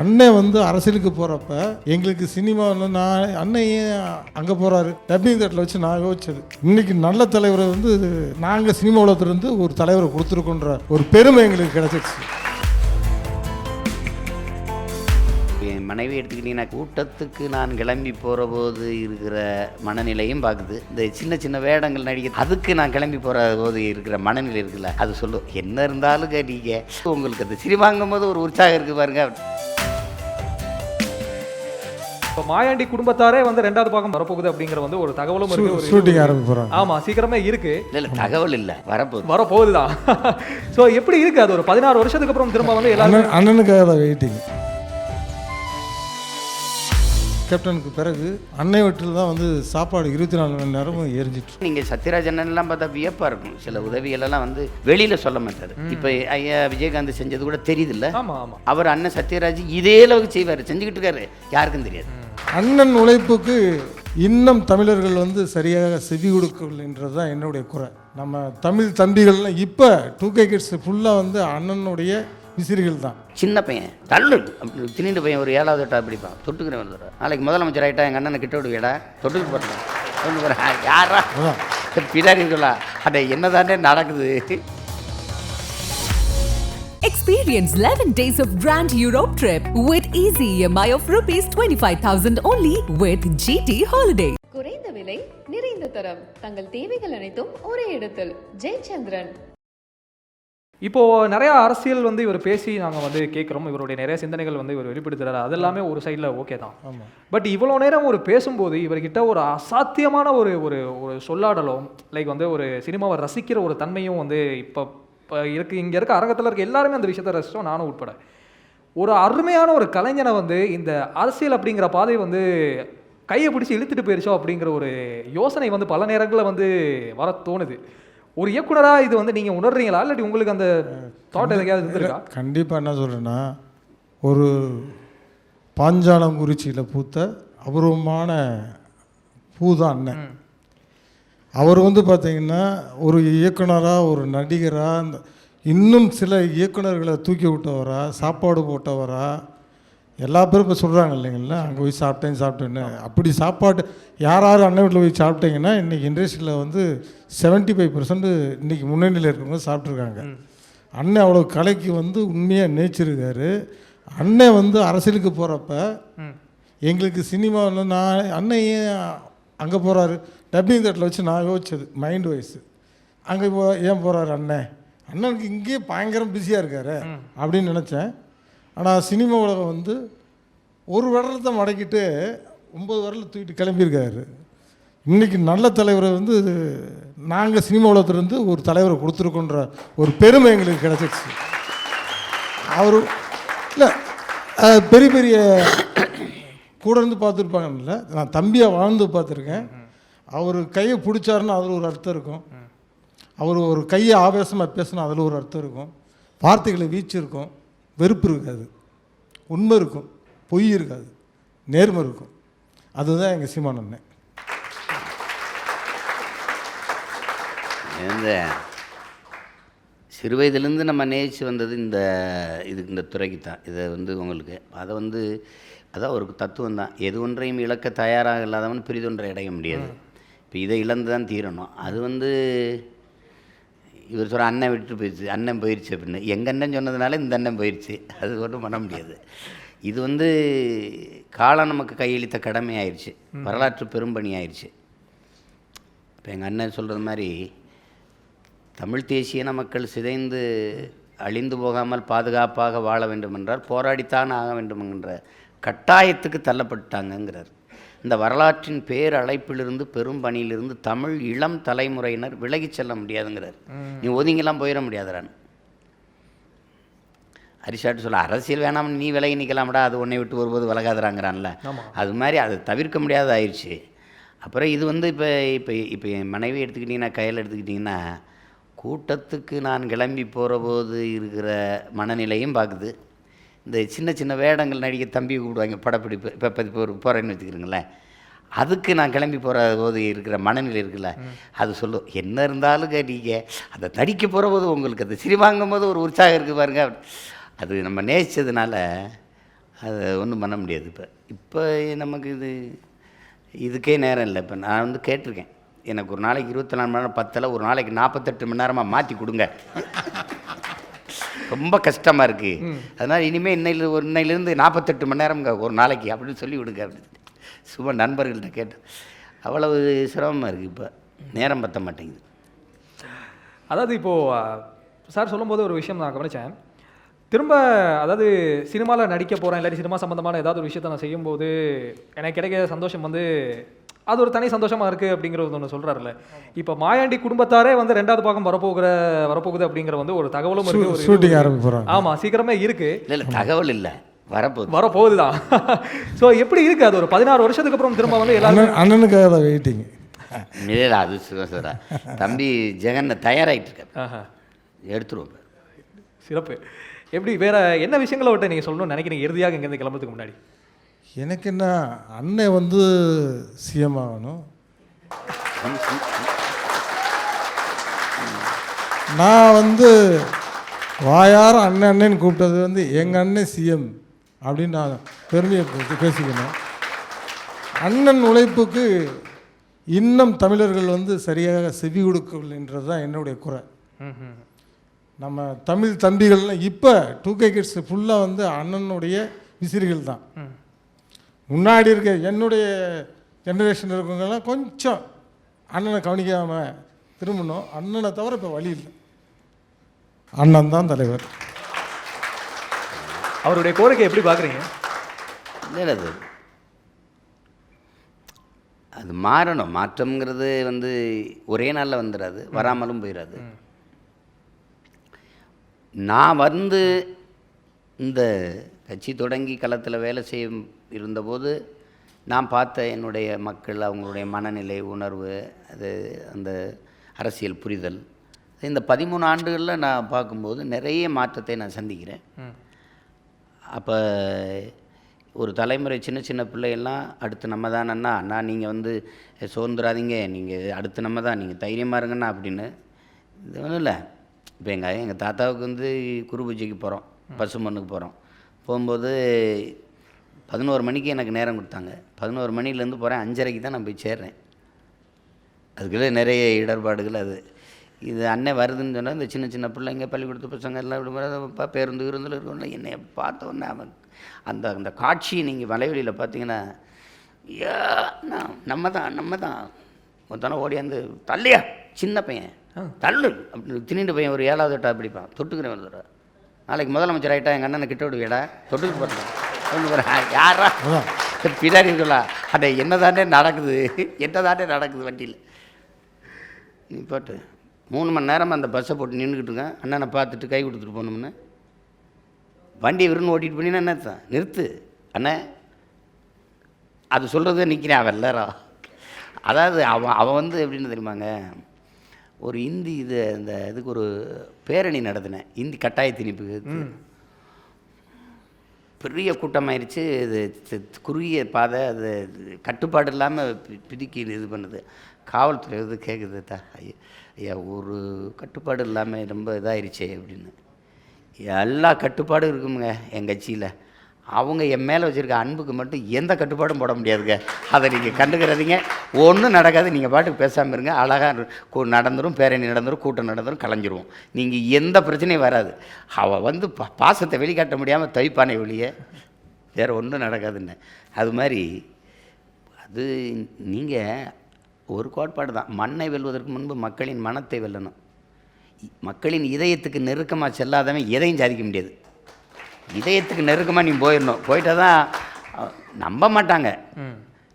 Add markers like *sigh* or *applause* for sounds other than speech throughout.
அண்ணன் வந்து அரசியலுக்கு போகிறப்ப எங்களுக்கு சினிமாவில் நான் அண்ணன் ஏன் அங்கே போகிறாரு டப்பிங் தேட்டில் வச்சு நான் யோசிச்சது. இன்னைக்கு நல்ல தலைவரை வந்து நாங்கள் சினிமா உலகத்துலேருந்து ஒரு தலைவரை கொடுத்துருக்கோன்ற ஒரு பெருமை எங்களுக்கு கிடைச்சிருச்சு. மனைவி எடுத்துக்கிட்டிங்கன்னா கூட்டத்துக்கு நான் கிளம்பி போகிற போது இருக்கிற மனநிலையும் பார்க்குது இந்த சின்ன சின்ன வேடங்கள் நடிக்க அதுக்கு நான் கிளம்பி போகிற போது இருக்கிற மனநிலை இருக்குல்ல அது சொல்லும் என்ன இருந்தாலும் கேட்டீங்க. உங்களுக்கு அந்த சினிமாங்கும் போது ஒரு உற்சாகம் இருக்குது பாருங்க. இப்போ மாயாண்டி குடும்பத்தாரே வந்து ரெண்டாவது பாகம் வரப்போகுது அப்படிங்கிற வந்து ஒரு தகவலும் இருக்கு. ஷூட்டிங் ஆரம்பிக்க ஆமா சீக்கிரமே இருக்கு. இல்லை இல்லை தகவல் இல்லை. வரப்போகுது. வர போகுதுதான் ஸோ *laughs* எப்படி இருக்கு அது? ஒரு பதினாறு வருஷத்துக்கு அப்புறம் திரும்ப வந்து எல்லாரும் அண்ணன் அண்ணனுக்காக தான் வெயிட்டிங் கேப்டனுக்கு பிறகு அன்னை வீட்டில் தான் வந்து சாப்பாடு இருபத்தி நாலு மணி நேரமும் எரிஞ்சிட்டு நீங்கள் சத்யராஜ் அண்ணன்லாம் பார்த்தா வியப்பாக இருக்கும். சில உதவிகளெல்லாம் வந்து வெளியில் சொல்ல மாட்டார். இப்போ ஐயா விஜயகாந்த் செஞ்சது கூட தெரியுதுல்ல? ஆமா ஆமா. அவர் அண்ணன் சத்யராஜ் இதே அளவுக்கு செய்வார். செஞ்சுக்கிட்டு இருக்காரு. யாருக்கும் தெரியாது. அண்ணன் உழைப்புக்கு இன்னும் தமிழர்கள் வந்து சரியாக செவி கொடுக்கவில்லைன்றது தான் என்னுடைய குறை. நம்ம தமிழ் தம்பிகள்லாம் இப்போ டூ கே கிட்ஸ் ஃபுல்லாக வந்து அண்ணனுடைய விசிறிகள் தான் சின்ன பையன். தள்ளு. அப்படி திணிண்டு பையன் ஒரு ஏழாவது எட்டாவது படிப்பான். தொட்டுக்கிறேன் தடவை நாளைக்கு முதலமைச்சர் ஆகிட்டா எங்கள் அண்ணனை கிட்ட விடுவியடா. தொட்டுக்கிட்டு போட்டேன் கொண்டு போகிறேன் யாரா? பின்னாடி இருக்கலாம் அட என்னதானே நடக்குது? Experience 11 days of Grand Europe trip with easy EMI of rupees 25,000 only with GT Holiday. குறைந்த விலை நிறைந்த தரம். தங்கள் தேவைகள் அனைத்தும் ஒரே இடத்தில். ஜெயச்சந்திரன். இப்போ நிறைய அரசியல் வந்து இவர் பேசி நாங்க வந்து கேட்குறோம் இவருடைய நிறைய சிந்தனைகள் வந்து இவர் வெளிப்படுத்துறாரு. அது எல்லாமே ஒரு சைடில் ஓகே தான். பட் இவ்வளோ நேரம் ஒரு பேசும்போது இவர்கிட்ட ஒரு அசாத்தியமான ஒரு ஒரு ஒரு சொல்லாடலும் லைக் வந்து ஒரு சினிமாவை ரசிக்கிற ஒரு தன்மையும் வந்து இப்போ இப்போ இருக்கு. இங்கே இருக்க அரங்கத்தில் இருக்க எல்லாருமே அந்த விஷயத்தை ரசித்தோம் நானும் உட்பட. ஒரு அருமையான ஒரு கலைஞனை வந்து இந்த அரசியல் அப்படிங்கிற பாதை வந்து கையை பிடிச்சி இழுத்துட்டு போயிருச்சோ அப்படிங்கிற ஒரு யோசனை வந்து பல நேரங்களில் வந்து வர தோணுது. ஒரு இயக்குனராக இது வந்து நீங்கள் உணர்றீங்களா? இல்லாட்டி உங்களுக்கு அந்த தாட் எதையாவது இருந்திருக்கா? கண்டிப்பாக என்ன சொல்கிறேன்னா ஒரு பாஞ்சாலங்குறிச்சியில் பூத்த அபூர்வமான பூ தான் அண்ணன் அவர் வந்து பார்த்தீங்கன்னா ஒரு இயக்குனராக ஒரு நடிகராக இன்னும் சில இயக்குனர்களை தூக்கி விட்டவரா சாப்பாடு போட்டவரா எல்லா பேரும் இப்போ சொல்கிறாங்க இல்லைங்களா? அங்கே போய் சாப்பிட்டேன் சாப்பிட்டேன்னு. அப்படி சாப்பாடு யார் யார் அண்ணன் வீட்டில் போய் சாப்பிட்டீங்கன்னா இன்றைக்கி இண்டஸ்ட்ரியில் வந்து 75% ஃபைவ் பர்சன்ட் இன்றைக்கி முன்னணியில் இருக்கிறவங்க சாப்பிட்ருக்காங்க அண்ணன் அவ்வளோ கலைக்கு வந்து உண்மையாக நேச்சிருக்காரு அண்ணன் வந்து அரசியலுக்கு போகிறப்ப எங்களுக்கு சினிமாவில் நான் அண்ணன் ஏன் அங்கே போகிறாரு டப்பிங் தேட்டில் வச்சு நான் யோசிச்சது மைண்ட் வைஸ் அங்கே போ ஏன் போகிறாரு அண்ணன்? அண்ணனுக்கு இங்கேயே பயங்கரம் பிஸியாக இருக்காரு அப்படின்னு நினச்சேன். ஆனால் சினிமா உலகம் வந்து ஒரு வருடத்தை மடக்கிட்டு ஒம்பது வரல தூக்கிட்டு கிளம்பியிருக்காரு. இன்றைக்கி நல்ல தலைவரை வந்து நாங்கள் சினிமா உலகத்துலேருந்து ஒரு தலைவரை கொடுத்துருக்கோன்ற ஒரு பெருமை எங்களுக்கு கிடச்சிருச்சு. அவர் இல்லை பெரிய பெரிய கூட இருந்து பார்த்துருப்பாங்கல்ல நான் தம்பியாக வாழ்ந்து பார்த்துருக்கேன். அவர் கையை பிடிச்சாருன்னா அதில் ஒரு அர்த்தம் இருக்கும். அவர் ஒரு கையை ஆவேசமாக பேசினா அதில் ஒரு அர்த்தம் இருக்கும். வார்த்தைகளை வீச்சு இருக்கும் வெறுப்பு இருக்காது. உண்மை இருக்கும். பொய் இருக்காது. நேர்மை இருக்கும். அதுதான் எங்கள் சீமான் அண்ணன். இந்த சிறு வயதிலேருந்து நம்ம நேசித்து வந்தது இந்த இது இந்த துறைக்கு தான். இதை வந்து உங்களுக்கு அதை வந்து அதான் ஒரு தத்துவம் தான். எது ஒன்றையும் இழக்க தயாராக இல்லாதவன் பிரிதொன்றை அடைய முடியாது. இப்போ இதை இழந்து தான் தீரணும். அது வந்து இவர் சொல்ற அண்ணன் விட்டு போயிடுச்சு. அண்ணன் போயிடுச்சு அப்படின்னு. எங்கள் அண்ணன் சொன்னதுனால இந்த அண்ணன் போயிடுச்சு அது ஒன்றும் பண்ண முடியாது. இது வந்து காலம் நமக்கு கையளித்த கடமை ஆயிடுச்சு வரலாற்று பெரும்பணி ஆயிடுச்சு இப்போ எங்கள் அண்ணன் சொல்கிறது மாதிரி தமிழ் தேசியன மக்கள் சிதைந்து அழிந்து போகாமல் பாதுகாப்பாக வாழ வேண்டுமென்றால் போராடித்தான் ஆக வேண்டுமென்ற கட்டாயத்துக்கு தள்ளப்பட்டாங்கங்கிறார். இந்த வரலாற்றின் பேரழைப்பிலிருந்து பெரும் பணியிலிருந்து தமிழ் இளம் தலைமுறையினர் விலகிச் செல்ல முடியாதுங்கிறார். நீ ஒதுங்கிலாம் போயிட முடியாதுறான். ஹரிஷாட்டு சொல்ல அரசியல் வேணாம் நீ விலகி நிற்கலாம்டா அது உன்னை விட்டு வரும்போது விலகாதுறாங்கிறான்ல. அது மாதிரி அது தவிர்க்க முடியாத ஆயிடுச்சு. அப்புறம் இது வந்து இப்போ இப்போ இப்போ என் மனைவி எடுத்துக்கிட்டிங்கன்னா கையில் எடுத்துக்கிட்டிங்கன்னா கூட்டத்துக்கு நான் கிளம்பி போகிற போது இருக்கிற மனநிலையும் பார்க்குது இந்த சின்ன சின்ன வேடங்கள் நடிக்க தம்பி கூப்பிடுவாங்க படப்பிடிப்பு இப்போ ஒரு போகிறேன்னு வச்சுக்கிறீங்களேன் அதுக்கு நான் கிளம்பி போகிற போது இருக்கிற மனநிலை இருக்குல்ல அது சொல்லும் என்ன இருந்தாலும் கேட்டீங்க அதை தடிக்க போகிற போது உங்களுக்கு அந்த சினிமாங்கும் போது ஒரு உற்சாகம் இருக்குது பாருங்க. அது நம்ம நேசித்ததுனால அது ஒன்றும் பண்ண முடியாது இப்போ. இப்போ நமக்கு இது இதுக்கே நேரம் இல்லை. இப்போ நான் வந்து கேட்டிருக்கேன் எனக்கு ஒரு நாளைக்கு இருபத்தி நாலு மணி நேரம் பத்தில் ஒரு நாளைக்கு நாற்பத்தெட்டு மணி நேரமாக மாற்றி கொடுங்க. ரொம்ப கஷ்டமாக இருக்குது அதனால் இனிமேல் இன்னையில ஒரு இன்னையிலேருந்து நாற்பத்தெட்டு மணி நேரம்ங்க ஒரு நாளைக்கு அப்படின்னு சொல்லி விடுங்க அப்படின்னு சும்மா நண்பர்கள்ட்ட கேட்டேன். அவ்வளவு சிரமமாக இருக்குது இப்போ. நேரம் பத்த மாட்டேங்குது. அதாவது இப்போது சார் சொல்லும்போது ஒரு விஷயம் நான் கவனித்தேன் திரும்ப அதாவது சினிமாவில் நடிக்க போகிறேன் இல்லாட்டி சினிமா சம்மந்தமான ஏதாவது ஒரு விஷயத்தை நான் செய்யும்போது எனக்கு கிடைக்கிற சந்தோஷம் வந்து அது ஒரு தனி சந்தோஷமாக இருக்குது அப்படிங்கிறது ஒன்று சொல்கிறாருல்ல இப்போ மாயாண்டி குடும்பத்தாரே வந்து ரெண்டாவது பாகம் வரப்போகிற வரப்போகுது அப்படிங்கிற வந்து ஒரு தகவலும் இருக்குது ஒரு ஷூட்டிங் ஆரம்பிக்க போகிறாங்க ஆமாம் சீக்கிரமே இருக்குது இல்லை இல்லை தகவல் இல்லை. வரப்போகுது. வரப்போகுது தான் *laughs* ஸோ எப்படி இருக்குது அது ஒரு பதினாறு வருஷத்துக்கு அப்புறம் திரும்ப வந்து எல்லாரும் அண்ணன் அண்ணனுக்காக தான் வெயிட்டிங் இல்லை அது சிவசரா தம்பி ஜெகன் தயாராகிட்டு இருக்காரு. எடுத்துருவோம். சிறப்பு. எப்படி வேற என்ன விஷயங்களை விட்டு நீங்கள் சொல்லணும்னு நினைக்கிறீங்க? இறுதியாக இங்கேருந்து கிளம்புறதுக்கு முன்னாடி. எனக்கு என்ன அண்ணன் வந்து சிஎம் ஆகணும். நான் வந்து வாயார அண்ணன் அண்ணன் கூப்பிட்டது வந்து எங்கள் அண்ணன் சிஎம் அப்படின்னு நான் பெருமையை பேசிக்கணும். அண்ணன் உழைப்புக்கு இன்னும் தமிழர்கள் வந்து சரியாக செவி கொடுக்கவில்லைன்றது தான் என்னுடைய குறை. நம்ம தமிழ் தம்பிகள்லாம் இப்போ டூ கே கிட்ஸ் ஃபுல்லாக வந்து அண்ணனுடைய விசிறிகள் தான். முன்னாடி இருக்க என்னுடைய ஜெனரேஷன் இருக்கவங்கெல்லாம் கொஞ்சம் அண்ணனை கவனிக்காமல் திரும்பணும். அண்ணனை தவிர இப்போ வழி இல்லை. அண்ணன் தான் தலைவர். அவருடைய கோரிக்கை எப்படி பார்க்குறீங்க அது அது மாறணும். மாற்றம்ங்கிறது வந்து ஒரே நாளில் வந்துடாது வராமலும் போயிடாது நான் வந்து இந்த கட்சி தொடங்கி களத்தில் வேலை செய்யும் இருந்தபோது நான் பார்த்த என்னுடைய மக்கள் அவங்களுடைய மனநிலை உணர்வு அது அந்த அரசியல் புரிதல் இந்த பதிமூணு ஆண்டுகளில் நான் பார்க்கும்போது நிறைய மாற்றத்தை நான் சந்திக்கிறேன். அப்போ ஒரு தலைமுறை சின்ன சின்ன பிள்ளையெல்லாம் அடுத்து நம்ம தான் அண்ணா அண்ணா நீங்கள் வந்து சோர்ந்துடாதீங்க நீங்கள் அடுத்து நம்ம தான் நீங்கள் தைரியமாக இருங்கண்ணா அப்படின்னு. இது ஒன்றும் இல்லை. இப்போ எங்கள் எங்கள் தாத்தாவுக்கு வந்து குரு பூஜைக்கு போகிறோம் பசுமண்ணுக்கு போகிறோம். போகும்போது பதினோரு மணிக்கு எனக்கு நேரம் கொடுத்தாங்க. பதினோரு மணிலேருந்து போகிறேன் அஞ்சரைக்கு தான் நான் போய் சேர்றேன். அதுக்குள்ளே நிறைய இடர்பாடுகள் அது. இது அண்ணன் வருதுன்னு சொன்னால் இந்த சின்ன சின்ன பிள்ளைங்க பள்ளிக்கூடத்து பசங்க எல்லாம் இப்படி பேருந்து விருந்தில் இருக்கணும்ல என்னை பார்த்த உடனே அவன் அந்த அந்த காட்சியை நீங்கள் வலைவெளியில் பார்த்தீங்கன்னா நான் நம்ம தான் நம்ம தான். ஒருத்தனை ஓடியாந்து தள்ளியா சின்ன பையன். தள்ளு. அப்படின்னு திணிண்டு பையன் ஒரு ஏழாவது எட்டா பிடிப்பான். தொட்டுக்கிறேன் ஒரு தடவை. நாளைக்கு முதலமைச்சர் ஆகிட்டா எங்கள் அண்ணனை கிட்ட விடுவியடா. தொட்டுக்கு கொண்டு போகிறேன் யாரா பின்னாடி இருக்கலாம் அட என்ன தானே நடக்குது? என்ன தானே நடக்குது வண்டியில்? நீ போட்டு. மூணு மணி நேரம் அந்த பஸ்ஸை போட்டு நின்றுக்கிட்டு இருக்கேன். அண்ணனை பார்த்துட்டு கை கொடுத்துட்டு போனோம்னு வண்டியை விருந்து ஓட்டிட்டு போனீங்கன்னா என்ன? நிறுத்து. அண்ணே அது சொல்கிறத நிற்கிறேன் அவன் எல்லாரா அதாவது அவன் அவன் வந்து எப்படின்னு தெரியுமாங்க? ஒரு இந்தி இது அந்த இதுக்கு ஒரு பேரணி நடத்தினேன். இந்தி கட்டாய திணிப்புக்கு பெரிய கூட்டமாயிருச்சு. இது குறுகிய பாதை அது கட்டுப்பாடு இல்லாமல் பிதுக்கி இது பண்ணுது. காவல்துறை வந்து கேட்குது தா ஐயா ஐயா ஒரு கட்டுப்பாடு இல்லாமல் ரொம்ப இதாயிருச்சே அப்படின்னு. எல்லா கட்டுப்பாடும் இருக்குமுங்க என் கட்சியில். அவங்க என் மேலே வச்சுருக்க அன்புக்கு மட்டும் எந்த கட்டுப்பாடும் போட முடியாதுங்க. அதை நீங்கள் கண்டுக்கிறதீங்க. ஒன்றும் நடக்காது. நீங்கள் பாட்டுக்கு பேசாமல் இருங்க. அழகாக நடந்துடும் பேரணி நடந்துடும் கூட்டம் நடந்துடும் கலைஞ்சிருவோம். நீங்கள் எந்த பிரச்சனையும் வராது. அவள் வந்து பா பாசத்தை வெளிக்காட்ட முடியாமல் தவிப்பானே வெளியே வேறு ஒன்றும் நடக்காதுன்னு. அது மாதிரி அது நீங்கள் ஒரு கோட்பாடு தான். மண்ணை வெல்வதற்கு முன்பு மக்களின் மனத்தை வெல்லணும். மக்களின் இதயத்துக்கு நெருக்கமாக செல்லாதவன் எதையும் சாதிக்க முடியாது. இதயத்துக்கு நெருக்கமாக நீ போயிடணும். போயிட்டா தான் நம்ப மாட்டாங்க.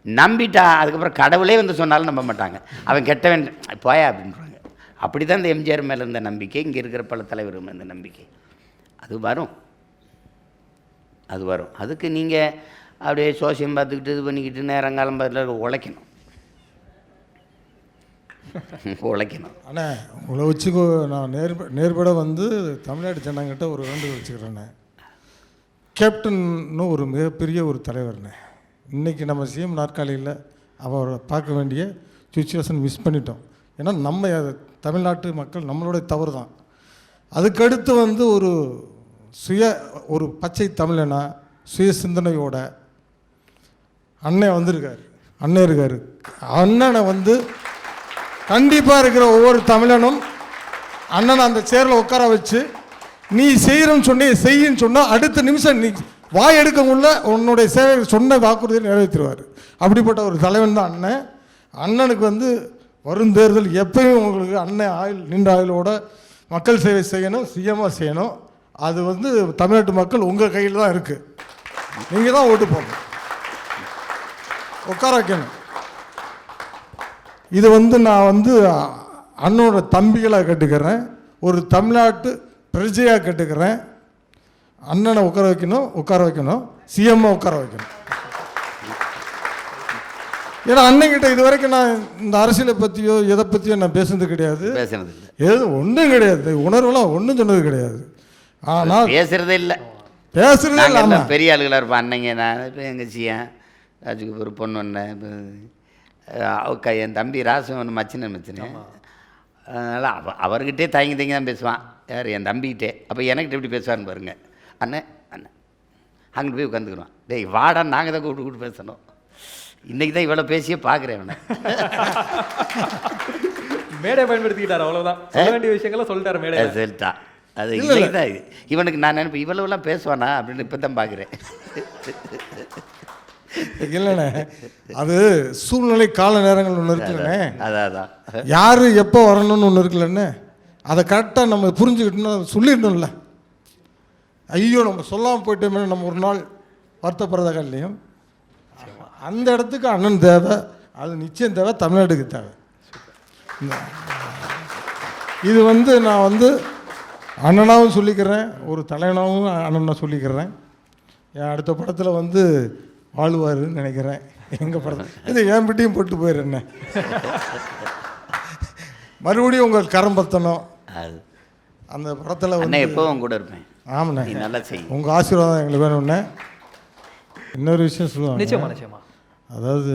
நம்பிட்டா அதுக்கப்புறம் கடவுளே வந்து சொன்னாலும் நம்ப மாட்டாங்க. அவன் கெட்டவன் போயா அப்படின்றாங்க. அப்படி தான் இந்த எம்ஜிஆர் மேலே இருந்த நம்பிக்கை இங்கே இருக்கிற பல தலைவர் மேல இருந்த நம்பிக்கை. அது வரும். அது வரும். அதுக்கு நீங்கள் அப்படியே சோசியம் பார்த்துக்கிட்டு இது பண்ணிக்கிட்டு நேரங்காலம் பார்த்து உழைக்கணும். *laughs* உழைக்கணும். அண்ணே உங்களை வச்சுக்கோ நான் நேர்ப நேர்பட வந்து தமிழ்நாடு ஜனங்கிட்ட ஒரு வேண்டுகோள் வச்சுக்கிறேண்ணே. கேப்டன்னு ஒரு மிகப்பெரிய ஒரு தலைவர்னே. இன்றைக்கி நம்ம சிஎம் நாற்காலியில் அவரை பார்க்க வேண்டிய சுச்சுவேஷன் மிஸ் பண்ணிட்டோம். ஏன்னா நம்ம அது- தமிழ்நாட்டு மக்கள் நம்மளுடைய தவறு தான். அதுக்கடுத்து வந்து ஒரு சுய ஒரு பச்சை தமிழனா சுய சிந்தனையோட அண்ணன் வந்திருக்கார். அண்ணன் இருக்கார். அண்ணனை வந்து கண்டிப்பாக இருக்கிற ஒவ்வொரு தமிழனும் அண்ணனை அந்த சேரில் உட்கார வச்சு நீ செய்கிறன்னு சொன்னே செய்யன்னு சொன்னால் அடுத்த நிமிஷம் நீ வாய் எடுக்கக்குள்ள உன்னுடைய சேவை சொன்ன வாக்குறுதியை நிறைவேற்றிடுவார். அப்படிப்பட்ட ஒரு தலைவன் தான் அண்ணன். அண்ணனுக்கு வந்து வரும் தேர்தல் எப்பயும் உங்களுக்கு அண்ணன் ஆயுள் நீண்ட ஆயுளோட மக்கள் சேவை செய்யணும் சுயமாக செய்யணும். அது வந்து தமிழ்நாட்டு மக்கள் உங்கள் கையில் தான் இருக்குது நீங்கள் தான் ஓட்டு போடணும். உட்கார வைக்கணும். இது வந்து நான் வந்து அண்ணனோட தம்பிகளாக கேட்டுக்கிறேன். ஒரு தமிழ்நாட்டு பிரஜையாக கேட்டுக்கிறேன். அண்ணனை உட்கார வைக்கணும் உட்கார வைக்கணும். சிஎம்ஐ உட்கார வைக்கணும். ஏன்னா அண்ணன்கிட்ட இது வரைக்கும் நான் இந்த அரசியலை பற்றியோ எதை பற்றியோ நான் பேசுனது கிடையாது. பேசுனது இல்லை எது ஒன்றும் கிடையாது. உணர்வுலாம் ஒன்றும் சொன்னது கிடையாது. ஆனால் பேசுறதே இல்லை. பேசுறதே எல்லாம் பெரிய ஆளுகளாக இருப்போம். அண்ணங்க நான் இப்போ எங்கள் சியன் ராஜுக்கு ஒரு பொண்ணு ஒன்று என் தம்பி ராசன் ஒன்று மச்சினன். மச்சினேன் அதனால் அவ அவர்கிட்டே தயங்கி தயங்கி தான் பேசுவான். யார்? என் தம்பிக்கிட்டே அப்போ எனக்கிட்ட எப்படி பேசுவார்னு பாருங்க. அண்ணன் அண்ணன் அங்கிட்டு போய் உட்காந்துக்குருவான் டேய் வாடா நாங்கள் தான் கூப்பிட்டு கூப்பிட்டு பேசணும். இன்றைக்கி தான் இவ்வளோ பேசியே பார்க்குறேன் அவனை மேடை பயன்படுத்திக்கிட்டாரு அவ்வளவுதான். சொல்ல வேண்டிய விஷயங்களை சொல்லிட்டாரு மேடை அது சொல்லிட்டான் அது இன்னைக்கு தான் இது. இவனுக்கு நான் நினைப்பேன் இவ்வளவுலாம் பேசுவானா அப்படின்னு இப்போ தான் பார்க்குறேன் இல்லைண்ணே அது சூழ்நிலை கால நேரங்கள் ஒன்று இருக்குல்லண்ணே. அதான் அதான். யார் எப்போ வரணும்னு ஒன்று இருக்குல்லண்ணே? அதை கரெக்டாக நம்ம புரிஞ்சுக்கிட்டோம்னா சொல்லிடணும்ல. ஐயோ நம்ம சொல்லாமல் போயிட்டோமே நம்ம ஒரு நாள் வருத்தப்படுறதாக இல்லையும் அந்த இடத்துக்கு அண்ணன் தேவை அது நிச்சயம் தேவை தமிழ்நாட்டுக்கு தேவை. இது வந்து நான் வந்து அண்ணனாகவும் சொல்லிக்கிறேன் ஒரு தலைவனாகவும் அண்ணனாக சொல்லிக்கிறேன். என் அடுத்த படத்தில் வந்து வாழ்வாருன்னு நினைக்கிறேன். எங்கள் படத்தில். இது என் பிட்டியும் போட்டு போயிடுறேன். மறுபடியும் உங்கள் கரம் பத்தணும். அது. அந்த படத்தில் வந்து எப்பவும் கூட இருப்பேன். ஆமாண்ணே. நீ நல்லா செய் உங்கள் ஆசீர்வாதம் எங்களுக்கு வேணும்ண்ணே இன்னொரு விஷயம் சொல்லுவாங்க. நிச்சயமா நிச்சயமா. அதாவது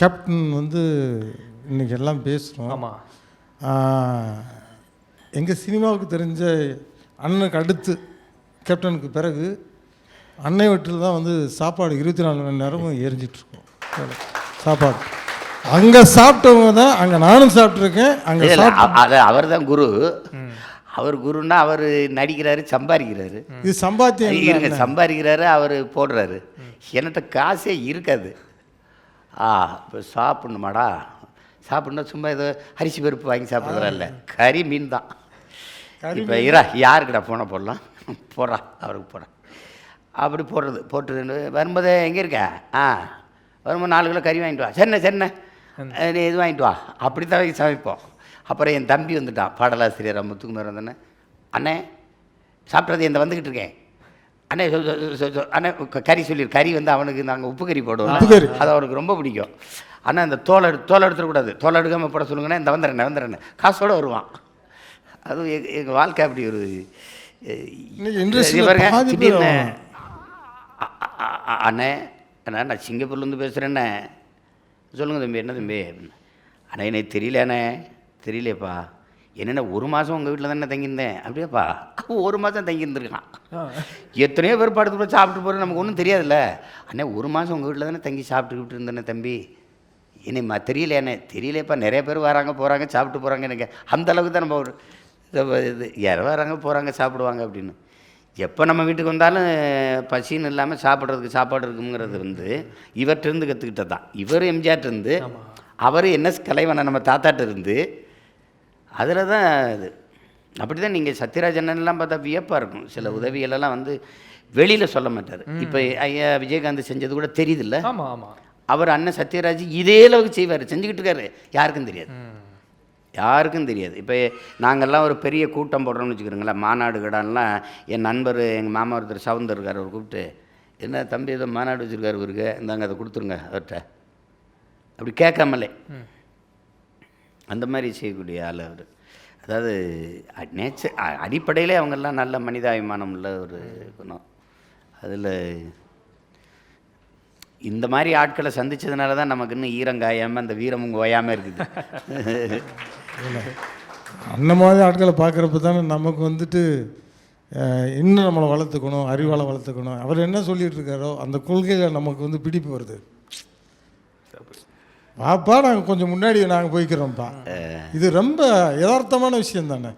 கேப்டன் வந்து இன்னைக்கு எல்லாம் பேசுகிறோம் ஆமா. எங்கள் சினிமாவுக்கு தெரிஞ்ச அண்ணனுக்கு அடுத்து கேப்டனுக்கு பிறகு அன்னை வீட்டில் தான் வந்து சாப்பாடு இருபத்தி நாலு மணி நேரமும் எரிஞ்சிட்ருக்கோம் சாப்பாடு. அங்கே சாப்பிட்டவங்க தான் அங்கே நானும் சாப்பிட்ருக்கேன் அங்கே அது அவர் தான் குரு. அவர் குருன்னா அவர் நடிக்கிறாரு சம்பாதிக்கிறாரு. இது சம்பாத்தியம் இருங்க சம்பாதிக்கிறாரு அவர் போடுறாரு. என்கிட்ட காசே இருக்காது. ஆ இப்போ சாப்பிடணுமாடா? சாப்பிட்ணும் சும்மா ஏதோ அரிசி பருப்பு வாங்கி சாப்பிட்றதா இல்லை. கறி மீன் தான். இப்போ இரா யாருக்குடா போன போடலாம் போடுறா அவருக்கு போடுறா அப்படி போடுறது போட்டு வரும்போது எங்கே இருக்க? ஆ வரும்போது நாலு கிலோ கறி வாங்கிட்டு வா. சரிண்ணே அஹ் நீ இது வாங்கிட்டு வா. அப்படி தான் சமைப்போம். அப்புறம் என் தம்பி வந்துட்டான். பாடலாசிரியர் முத்துக்குமார் வந்தோடனே அண்ணே சாப்பிட்றது இந்த வந்துக்கிட்டு இருக்கேன். அண்ணே சொ- சொ- சொ- சொ- அண்ணே கறி சொல்லிடு கறி வந்து அவனுக்கு நாங்கள் உப்பு கறி போடுவோம். அது அவனுக்கு ரொம்ப பிடிக்கும். அண்ணா இந்த தோலை எடு தோலை எடுத்துடக்கூடாது. தோலை எடுக்காமல் போட சொல்லுங்கண்ணே. இந்த வந்துடுறேன் வந்துடுறேன் காசோடு வருவான். அதுவும் எங்கள் எங்கள் வாழ்க்கை அப்படி ஒரு பாருங்க, திடீர்னு, அண்ணே அண்ணா நான் சிங்கப்பூர்லேருந்து பேசுகிறேண்ணே சொல்லுங்கள் தம்பி என்ன தம்பி? அப்படின்னு. அண்ணா எனக்கு தெரியலண்ணே. தெரியலையேப்பா. என்னென்ன ஒரு மாதம் உங்கள் வீட்டில் தானே தங்கியிருந்தேன்? அப்படியேப்பா? ஒரு மாதம் தங்கியிருந்துருக்கான். எத்தனையோ பேர் படுத்து போய் சாப்பிட்டு போகிறது நமக்கு ஒன்றும் தெரியாதுல்ல. அண்ணே ஒரு மாதம் உங்கள் வீட்டில் தானே தங்கி சாப்பிட்டுக்கிட்டு இருந்தேனே தம்பி. என்னம்மா தெரியலையாண்ணே. தெரியலையப்பா நிறைய பேர் வராங்க போகிறாங்க சாப்பிட்டு போகிறாங்க எனக்கு. அந்த அளவுக்கு தான் நம்ம ஒரு இது யார் வராங்க போகிறாங்க சாப்பிடுவாங்க அப்படின்னு. எப்போ நம்ம வீட்டுக்கு வந்தாலும் பசின்னு இல்லாமல் சாப்பிட்றதுக்கு சாப்பாடு இருக்குங்கிறது வந்து இவர்கிட்டருந்து கற்றுக்கிட்டது தான். இவர் எம்ஜிஆர்ட்ட இருந்து அவர் என்எஸ் கலைவனை நம்ம தாத்தாட்ட இருந்து அதில் தான் இது. அப்படி தான் நீங்கள் சத்யராஜன்லாம் பார்த்தா வியப்பாக இருக்கும். சில உதவிகளெல்லாம் வந்து வெளியில் சொல்ல மாட்டார். இப்போ ஐயா விஜயகாந்த் செஞ்சது கூட தெரியுதுல்ல. அவர் அண்ணன் சத்யராஜ் இதே அளவுக்கு செய்வார். செஞ்சுக்கிட்டு இருக்காரு. யாருக்கும் தெரியாது. யாருக்கும் தெரியாது. இப்போ நாங்கள்லாம் ஒரு பெரிய கூட்டம் போடுறோம்னு வச்சுக்கிறோங்களேன் மாநாடு கடான்லாம் என் நண்பர் எங்கள் மாமா ஒருத்தர் சவுந்தர் இருக்கார் அவர் கூப்பிட்டு என்ன தம்பி ஏதோ மாநாடு வச்சுருக்காரு இவருக்கு இந்தாங்க அதை கொடுத்துருங்க அவர்கிட்ட. அப்படி கேட்காமலே. அந்த மாதிரி செய்யக்கூடிய ஆள் அவர். அதாவது நேச்சர் அடிப்படையிலே அவங்கெல்லாம் நல்ல மனிதாபிமானம் உள்ள ஒரு குணம். அதில் இந்த மாதிரி ஆட்களை சந்திச்சதுனால தான் நமக்கு இன்னும் ஈரம் காயாமல் அந்த வீரமும் ஓயாமல் இருக்குது. அந்த மாதிரி ஆட்களை பார்க்குறப்ப தானே நமக்கு வந்துட்டு இன்னும் நம்மளை வளர்த்துக்கணும் அறிவாளை வளர்த்துக்கணும். அவர் என்ன சொல்லிட்டு இருக்காரோ அந்த கொள்கையில் நமக்கு வந்து பிடிப்பு வருது. வாப்பா நாங்கள் கொஞ்சம் முன்னாடி நாங்கள் போய்க்கிறோம்ப்பா. இது ரொம்ப யதார்த்தமான விஷயம் தானே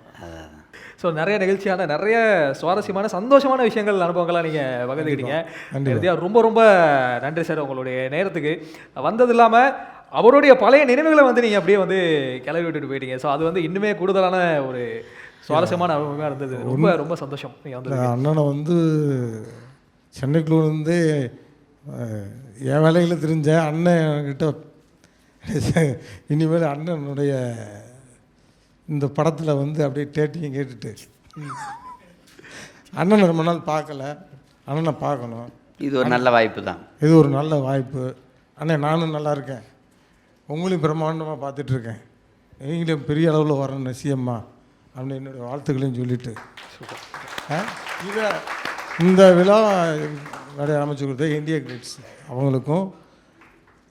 ஸோ நிறைய நிகழ்ச்சியான நிறைய சுவாரஸ்யமான சந்தோஷமான விஷயங்கள் அனுபவங்கள்லாம் நீங்கள் பகிர்ந்துக்கிட்டீங்க. கண்டிப்பா. இறுதியா ரொம்ப ரொம்ப நன்றி சார் உங்களுடைய நேரத்துக்கு. வந்தது இல்லாமல் அவருடைய பழைய நினைவுகளை வந்து நீங்கள் அப்படியே வந்து கிளறி விட்டுட்டு போயிட்டீங்க. ஸோ அது வந்து இன்னுமே கூடுதலான ஒரு சுவாரஸ்யமான அனுபவமாக இருந்தது. ரொம்ப ரொம்ப சந்தோஷம் நீங்கள் வந்து அண்ணனை வந்து சென்னைக்குள்ள வந்து என் வேலையில் தெரிஞ்சேன் அண்ணன் கிட்ட இனிமேல் அண்ணனுடைய இந்த படத்தில் வந்து அப்படியே டேட்டியும் கேட்டுட்டு. அண்ணனை ரொம்ப நாள் பார்க்கல. அண்ணனை பார்க்கணும். இது ஒரு நல்ல வாய்ப்பு தான் இது ஒரு நல்ல வாய்ப்பு. அண்ணே நானும் நல்லா இருக்கேன். உங்களையும் பிரம்மாண்டமாக பார்த்துட்ருக்கேன் நீங்களும் பெரிய அளவில் வரணும் சிஎம்மா. அப்படின்னு என்னுடைய வாழ்த்துக்களையும் சொல்லிட்டு? இதை இந்த விழா நடை அமைச்சு கொடுத்த இந்தியா கிரிட்ஸ் அவங்களுக்கும்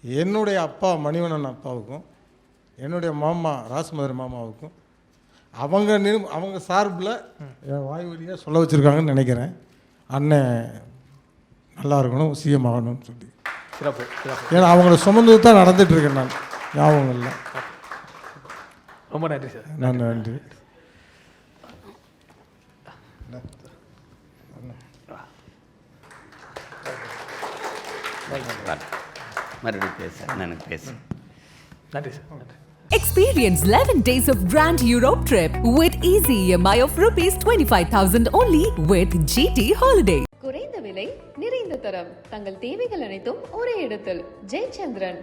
என்னுடைய அப்பா மணிவண்ணன் அப்பாவுக்கும் என்னுடைய மாமா ராசமதுரை மாமாவுக்கும் அவங்க அவங்க சார்பில் என் வாய் வழியாக சொல்ல வச்சுருக்காங்கன்னு நினைக்கிறேன். அண்ணன் நல்லா இருக்கணும் சிஎம் ஆகணும்னு சொல்லி. சிறப்பு சிறப்பு. ஏன்னா அவங்கள சுமந்து தான் நடந்துட்டு இருக்கேன் நான். ஞாபகம் இல்லை. ரொம்ப நன்றி சார். நான் நன்றி. மறுபடியும் பேச அண்ணனுக்கு பேசு. நன்றி சார். நன்றி. Experience 11 days of Grand Europe trip with easy EMI of rupees 25,000 only with GT Holiday. குறைந்த விலை நிறைந்த தரம் தங்கள் தேவைகள் அனைத்தும் ஒரே இடத்தில் ஜெயச்சந்திரன்